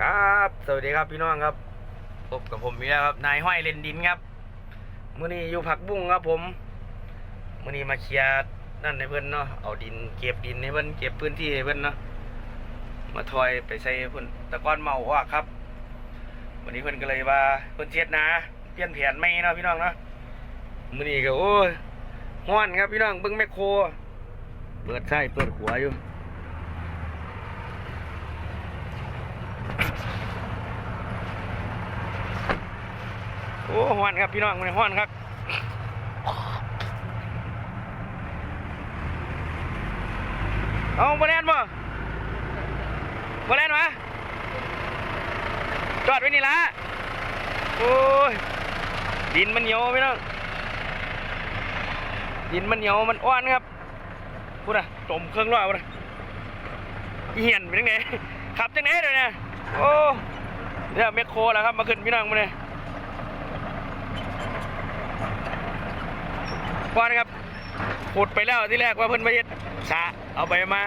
ครับ สวัสดีครับพี่น้องครับ พบกับผมอีกแล้วครับ นายห้อยเลนดินครับมื่อนี้อยู่ผักบุ้งครับผมมื่อนี้มาเคลียร์นั่นให้เพื่อนเนาะ เอาดินเก็บดินให้เพื่อนเก็บพื้นที่ให้เพื่อนเนาะ มาทอยไปใส่เพื่อนตะกอนเมาออกครับ วันนี้เพื่อนก็เลยว่าเพื่อนเทียดนะเปลี่ยนแผนไม่เนาะพี่น้องเนาะมื่อนี้ก็โอ้ยห้อนครับพี่น้องเบิ้งแมคโคร เปิดใช่เปิดหัวอยู่ อ้ห้อนครับพี่น้องมันห้อนครับเอาบอลแลนบ่บอลแลนวะจอดไว้นี่ละโอ้ยดินมันเหนียวพี่น้องดินมันเหนียวมันอ้วนครับพูดนะจมเครื่องร้อยพูดนะเหียนเป็นยังไงขับจังไหนเลยเนี่ยโอ้เดี๋ยวแมคโครแล้วครับมาขึ้นพี่น้องมาเลย ก่อนครับขุดไปแล้วที่แรกว่าเพิ่นมาเฮ็ดสะเอาไปมา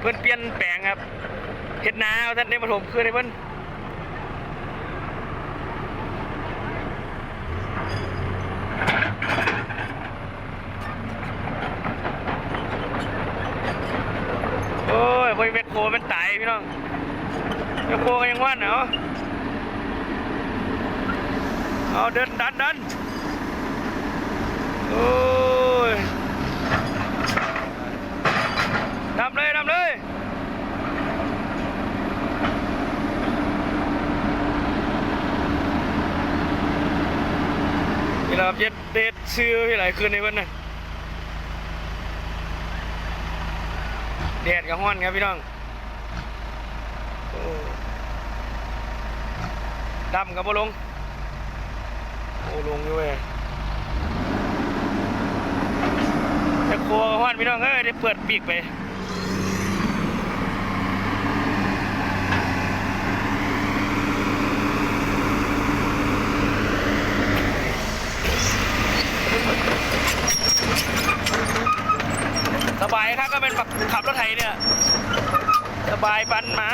เพิ่นเปลี่ยนแปลงครับเฮ็ดนาเอาท่านได้มาถมคืนให้เพิ่นโอ้ยบ่มีแมคโครมันตายพี่น้องแมคโครยังว่านเนาะเอาเดินดันดัน โอ้ยดำเลยดำเลยนี่แหละครับเย็ดเด็ดชื่อพี่หลายคืนในวันน่ะแดดกับห้อนครับพี่น้องดำกับบ่ลง โอ้ลงอยู่เว้ย จะครัวกับห้ อนพี่น้องเอ้ยได้เปิดปีกไปสบายครับก็เป็นแบบขับรถไถเนี่ย สบายปันหมา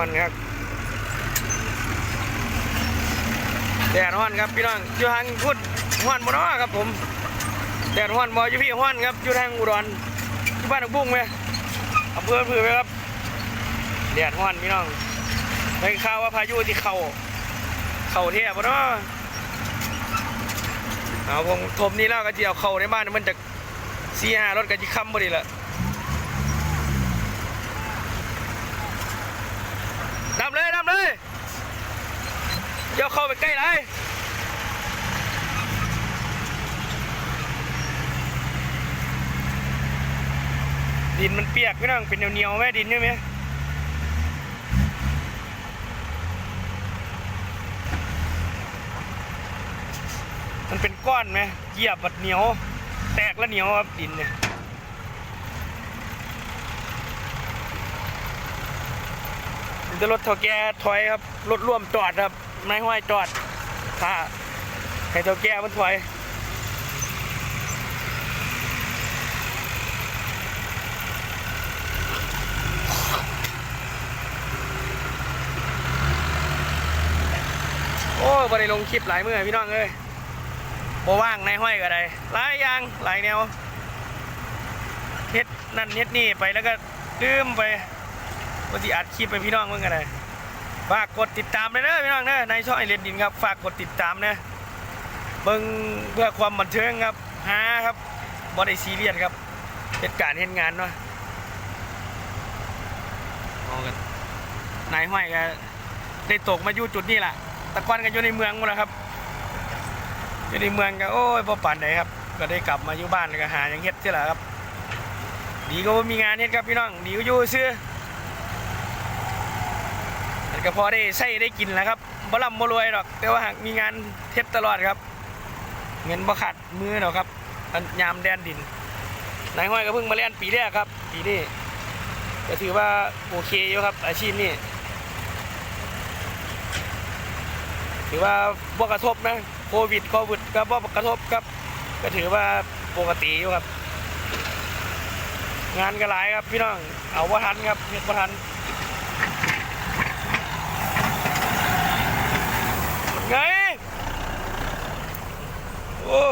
อนครับแดดห้อนครับพี่น้องอยู่ทางพุทธห้อนบ่เนาะครับผมแดดห้อนบ่อยู่พี่ห้อนครับอยู่ทางอุดรที่บ้านหนองบุ้งไหมอำเภอผือไหมครับแดดห้อนพี่น้องได้ข่าวว่าพายุที่เข้าเข้าเทียบ่นาะเอาผมทมนี้แล้วก็จะเอาเข้าในบ้านมันจะสี่ห้ารถก็จะค้ำบ่ดีละ ดำเลยดำเลยเดี๋ยวเข้าไปใกล้เลย ดินมันเปียกพี่น้องเป็นเหนียวๆไหมดินใช่ไหมมันเป็นก้อนไหมเหยียบบัดเหนียว แตกแล้วเหนียวครับดินเนี่ยจะรถเท่าแก่ถอยครับ รถร่วมจอดครับนายห้อยจอดถ้าให้เท่าแก่มันถอย โอ้ยบ่ได้ลงคลิปหลายมือพี่น้องเอ้ยบ่ว่างนายห้อยก็ได้หลายอย่างหลายแนวเฮ็ดนั่นเฮ็ดนี่ไปแล้วก็ลืมไปว่าสิอัดคลิปไปพี่น้องเมื่อกันเลยฝากกดติดตามเลยเด้อพี่น้องเด้อในช่องไอเรนดินครับ ฝากกดติดตามนะเบิ่งเพื่อความบันเทิงครับหาครับบ่ได้ซีเรียสครับเหตุการณ์เห็นงานเนาะเอากันนายห้อยก็ได้ตกมาอยู่จุดนี้แหละแตะกอนกันอยู่ในเมืองหมดแล้วครับ อยู่ในเมืองก็โอ้ยพอปั่นไหนครับ ก็ได้กลับมาอยู่บ้านก็หาอย่างเฮ็ดที่ละครับ ดีก็มีงานเฮ็ดครับพี่น้อง ดีก็อยู่ซื้อมันก็พอได้ใช้ได้กินแล้วครับบ่ร่ำบ่รวยหรอก แต่ว่าหากมีงานเท็ดตลอดครับ เงินบ่ขาดมือหรอกครับยามแดนดินนายห้อยก็เพิ่งมาเล่นปีแรกครับ ปีนี้ก็ถือว่าโอเคอยู่ครับ อาชีพนี้ ถือว่าบ่กระทบนะโควิดโควิดก็บ่กระทบครับ ก็ถือว่าปกติอยู่ครับ งานก็หลายครับพี่น้องเอาว่าทันครับเฮ็ดว่าทันไงโอ้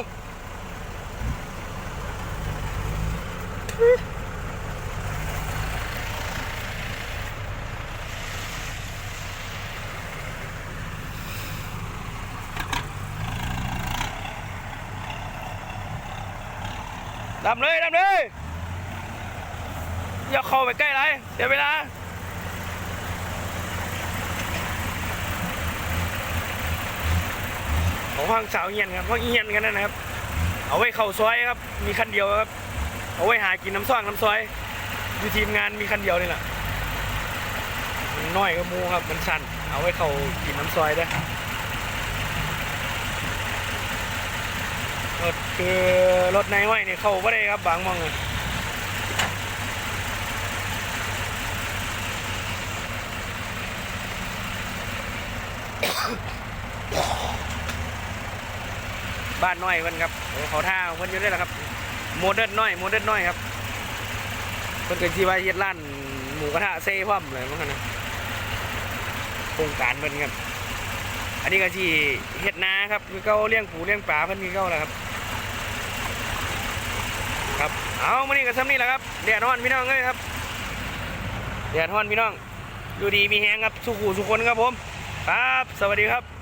ดำเลยดำเลย อย่าเข้าไปใกล้ไรเดี๋ยวเวลาของห้างสาวเงียนครับห้างเงียนกันนั่นนะครับ เอาไว้เข้าซอยครับ มีคันเดียวครับ เอาไว้หากินน้ำซ่องน้ำซอย อยู่ทีมงานมีคันเดียวนี่แหละมันน้อยก็มูครับ มันสั้นเอาไว้เข้ากินน้ำซอยได้ รถคือรถในห้อยเนี่ยเข้าไม่ได้ครับบางมองเลยบ้านน้อยเพิ่นครับเขาท่าเพิ่นอยู่ได้แหละครับ โมเดิร์นน้อยโมเดิร์นน้อยครับเพิ่นเกิดที่ว่าเฮ็ดร้านหมูกระทะเซ่พร้อมเลยมั้งนะโครงการเพิ่นครับ อันนี้ก็ที่เฮ็ดนาครับคือเก้าเลี้ยงปูเลี้ยงปลาเพิ่นคือเก้าแหละครับ ครับเอามานี่ก็ซ้ำนี่แหละครับแดดฮ้อนพี่น้องเลยครับแดดฮ้อนพี่น้องอยู่ดีมีแหงครับสุขูสุคนครับผม ครับ สวัสดีครับ